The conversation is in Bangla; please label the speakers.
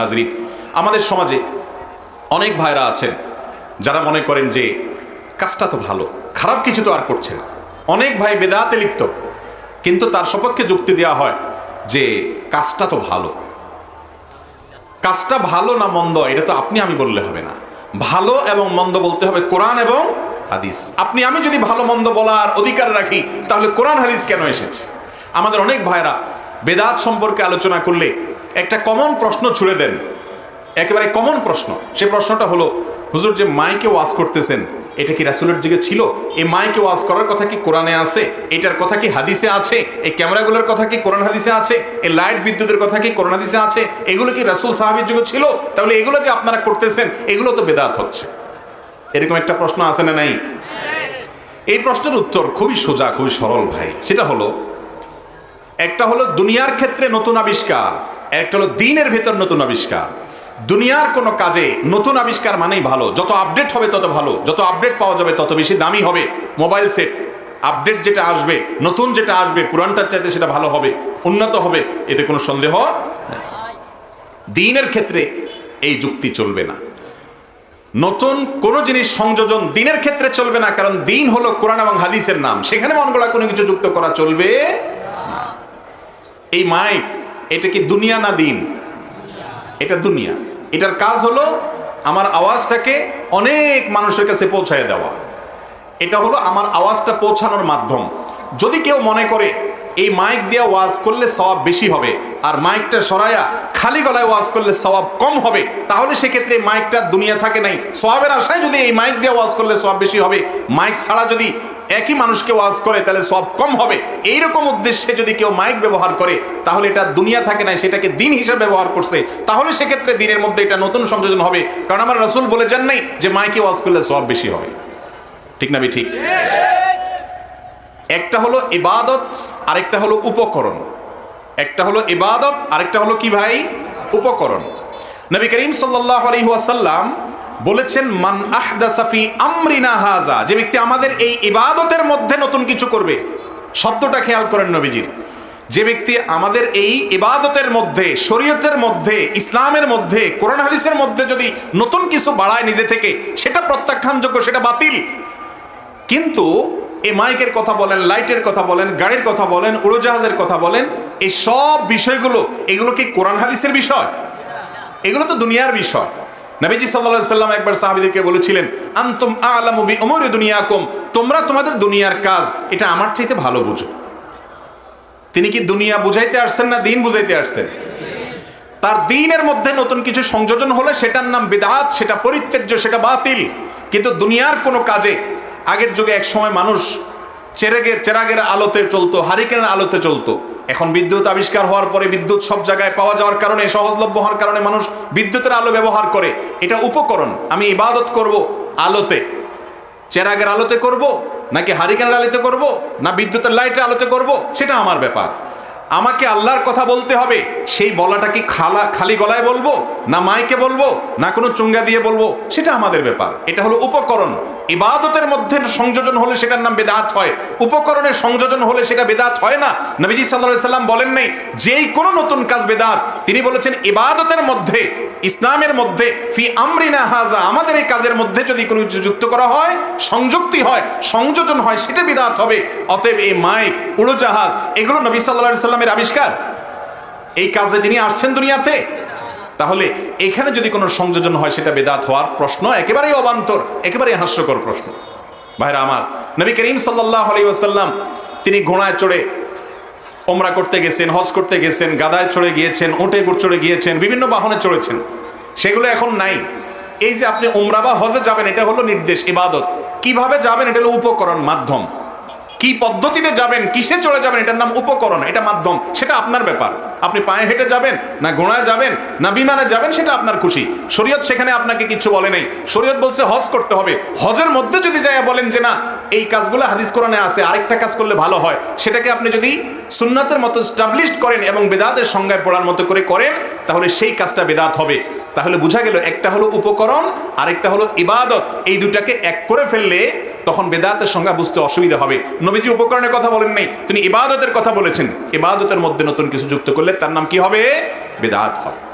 Speaker 1: হাজরিন, আমাদের সমাজে অনেক ভাইরা আছেন যারা মনে করেন যে কাজটা তো ভালো, খারাপ কিছু তো আর করছে না। অনেক ভাই বেদাতে লিপ্ত, কিন্তু তার সপক্ষে যুক্তি দেওয়া হয় যে কাজটা তো ভালো। কাজটা ভালো না মন্দ, এটা তো আপনি আমি বললে হবে না। ভালো এবং মন্দ বলতে হবে কোরআন এবং হাদিস। আপনি আমি যদি ভালো মন্দ বলার অধিকার রাখি, তাহলে কোরআন হাদিস কেন এসেছে? আমাদের অনেক ভাইরা বেদাত সম্পর্কে আলোচনা করলে একটা কমন প্রশ্ন ছুড়ে দেন। একেবারে কমন প্রশ্ন। সে প্রশ্নটা হলো, হুজুর, যে মাইকে ওয়াজ করতেছেন, এটা কি রাসুলের দিকে ছিল? এই মাইকে ওয়াজ করার কথা কি কোরআনে আছে? এটার কথা কি হাদিসে আছে? এই ক্যামেরাগুলোর কথা কি কোরআন হাদিসে আছে? এই লাইট বিদ্যুতের কথা কি কোরআন হাদিসে আছে? এগুলো কি রাসুল সাহাবির যুগে ছিল? তাহলে এগুলো যে আপনারা করতেছেন, এগুলো তো বেদাত হচ্ছে। এরকম একটা প্রশ্ন আছে না নাই? এই প্রশ্নের উত্তর খুবই সোজা, খুবই সরল ভাই। সেটা হলো, একটা হলো দুনিয়ার ক্ষেত্রে নতুন আবিষ্কার একটা হলো দিনের ভেতর নতুন আবিষ্কার। দুনিয়ার কোনো কাজে নতুন আবিষ্কার মানেই ভালো। যত আপডেট হবে তত ভালো। যত আপডেট পাওয়া যাবে তত বেশি দামি হবে। মোবাইল সেট আপডেট যেটা আসবে, নতুন যেটা আসবে, পুরানটার চাইতে সেটা ভালো হবে, উন্নত হবে, এতে কোনো সন্দেহ। দিনের ক্ষেত্রে এই যুক্তি চলবে না। নতুন কোন জিনিস সংযোজন দিনের ক্ষেত্রে চলবে না, কারণ দিন হলো কোরআন এবং হাদিসের নাম। সেখানে মন গড়া কোনো কিছু যুক্ত করা চলবে এই মাইক এটা কি দুনিয়া না দিন? এটা দুনিয়া। এটার কাজ হলো আমার আওয়াজটাকে অনেক মানুষের কাছে পৌঁছায় দেওয়া। এটা হলো আমার আওয়াজটা পৌঁছানোর মাধ্যম। যদি কেউ মনে করে, এই মাইক দিয়ে ওয়াজ করলে সওয়াব বেশি হবে আর মাইকটা সরাইয়া খালি গলায় ওয়াজ করলে সওয়াব কম হবে, তাহলে সেক্ষেত্রে মাইকটা দুনিয়া থাকে নাই। সওয়াবের আশায় যদি এই মাইক দিয়ে ওয়াজ করলে সওয়াব বেশি হবে, মাইক ছাড়া যদি একই মানুষকে ওয়াজ করে, তাহলে সব কম হবে। এইরকম উদ্দেশ্যে যদি কেউ মাইক ব্যবহার করে, তাহলে এটা দুনিয়া থাকে না, সেটাকে দিন হিসেবে ব্যবহার করছে। তাহলে সেক্ষেত্রে দিনের মধ্যে এটা নতুন সংযোজন হবে। কারণ আমার রসুল বলে যান নাই যে মাইকে ওয়াজ করলে সব বেশি হবে। ঠিক না ঠিক একটা হলো ইবাদত, আরেকটা হলো উপকরণ। একটা হলো ইবাদত, আরেকটা হলো কি ভাই? উপকরণ। নবী করিম সাল্লাহ আলাইহি ওয়াসাল্লাম বলেছেন, মান আহদাসাফি আমরিনা হাজা যে ব্যক্তি আমাদের এই ইবাদতের মধ্যে নতুন কিছু করবে। শব্দটা খেয়াল করেন নবীজির। যে ব্যক্তি আমাদের এই ইবাদতের মধ্যে, শরীয়তের মধ্যে, ইসলামের মধ্যে, কোরআন হাদিসের মধ্যে যদি নতুন কিছু বাড়ায় নিজে থেকে, সেটা প্রত্যাখ্যানযোগ্য, সেটা বাতিল। কিন্তু এই মাইকের কথা বলেন, লাইটের কথা বলেন, গাড়ির কথা বলেন, উড়োজাহাজের কথা বলেন এই সব বিষয়গুলো, এগুলো কি কোরআন হাদিসের বিষয়? এগুলো তো দুনিয়ার বিষয়। নবীজি সাল্লাল্লাহু সাল্লাম একবার সাহাবীদেরকে বলেছিলেন, আনতুম আলামু বি উমরি দুনিয়াকুম, তোমরা তোমাদের দুনিয়ার কাজ, এটা আমার চাইতে ভালো বুঝো। তিনি কি দুনিয়া বুঝাইতে আসছেন না দিন বুঝাইতে আসছেন? তার দিনের মধ্যে নতুন কিছু সংযোজন হলে সেটার নাম বিদাত, সেটা পরিত্যাজ্য, সেটা বাতিল। কিন্তু দুনিয়ার কোনো কাজে আগের যুগে এক সময় মানুষ চেরাগের চেরাগের আলোতে চলতো, হারিকেনের আলোতে চলতো। এখন বিদ্যুৎ আবিষ্কার হওয়ার পরে বিদ্যুৎ সব জায়গায় পাওয়া যাওয়ার কারণে, সহজলভ্য হওয়ার কারণে মানুষ বিদ্যুতের আলো ব্যবহার করে। এটা উপকরণ, আমি ইবাদত করব আলোতে। চেরাগের আলোতে করব, নাকি হারিকেনের আলোতে করব, না বিদ্যুতের লাইটের আলোতে করব, সেটা আমার ব্যাপার। আমাকে আল্লাহর কথা বলতে হবে। সেই বলাটা কি খালা, খালি গলায় বলব, না মাইকে বলব, না কোনো চুঙ্গা দিয়ে বলব, সেটা আমাদের ব্যাপার। এটা হলো উপকরণ। ইবাদতের মধ্যে সংযোজন হলে সেটার নাম বেদাত হয়। উপকরণের সংযোজন হলে সেটা বেদাত হয় না। নবীজি সাল্লাহ সাল্লাম বলেন নাই, যেই কোনো নতুন কাজ বেদাত। তিনি বলেছেন, ইবাদতের মধ্যে ইসলামের মধ্যে, ফি আমরিনা হাজা, আমাদের এই কাজের মধ্যে যদি কোনো যুক্ত করা হয়, সংযুক্তি হয়, সংযোজন হয়, সেটা বিদাত হবে। অতএব এই মাইক, উড়োজাহাজ, এগুলো নবী সাল্লাহ সাল্লামের আবিষ্কার। এই কাজে তিনি আসছেন দুনিয়াতে। তাহলে এখানে যদি কোনো সংযোজন হয়, সেটা বেদাত হওয়ার প্রশ্ন একেবারেই অবান্তর, একেবারেই হাস্যকর প্রশ্ন। ভাইরা আমার, নবী করিম সাল্লাহ আলী ওসাল্লাম তিনি ঘোড়ায় চড়ে ওমরা করতে গেছেন, হজ করতে গেছেন, গাদায় চড়ে গিয়েছেন, উঁটে চড়ে গিয়েছেন, বিভিন্ন বাহনে চড়েছেন। সেগুলো এখন নাই। এই যে আপনি উমরা বা হজে যাবেন, এটা হলো নির্দেশ, ইবাদত। কীভাবে যাবেন, এটা হলো উপকরণ, মাধ্যম। কি পদ্ধতিতে যাবেন, কিসে চলে যাবেন, এটার নাম উপকরণ, এটা মাধ্যম, সেটা আপনার ব্যাপার। আপনি পায়ে হেঁটে যাবেন, না ঘোড়ায় যাবেন, না বিমানে যাবেন, সেটা আপনার খুশি। শরীয়ত সেখানে আপনাকে কিছু বলে নেই। শরীয়ত বলছে হজ করতে হবে। হজের মধ্যে যদি যায় বলেন যে না এই কাজগুলো হাদিস কোরআনে আছে, আরেকটা কাজ করলে ভালো হয়। সেটাকে আপনি যদি সুন্নাতের মতো স্টাবলিশড করেন এবং বেদাতের সংজ্ঞায় পড়ার মতো করে করেন, তাহলে সেই কাজটা বেদাত হবে। তাহলে বোঝা গেল, একটা হলো উপকরণ, আরেকটা হলো ইবাদত। এই দুটাকে এক করে ফেললে তখন বেদাতের সংজ্ঞা বুঝতে অসুবিধা হবে। নবীজি উপকরণের কথা বলেন নাই, তিনি ইবাদতের কথা বলেছেন। ইবাদতের মধ্যে নতুন কিছু যুক্ত করলে তার নাম কি হবে? বেদাত হবে।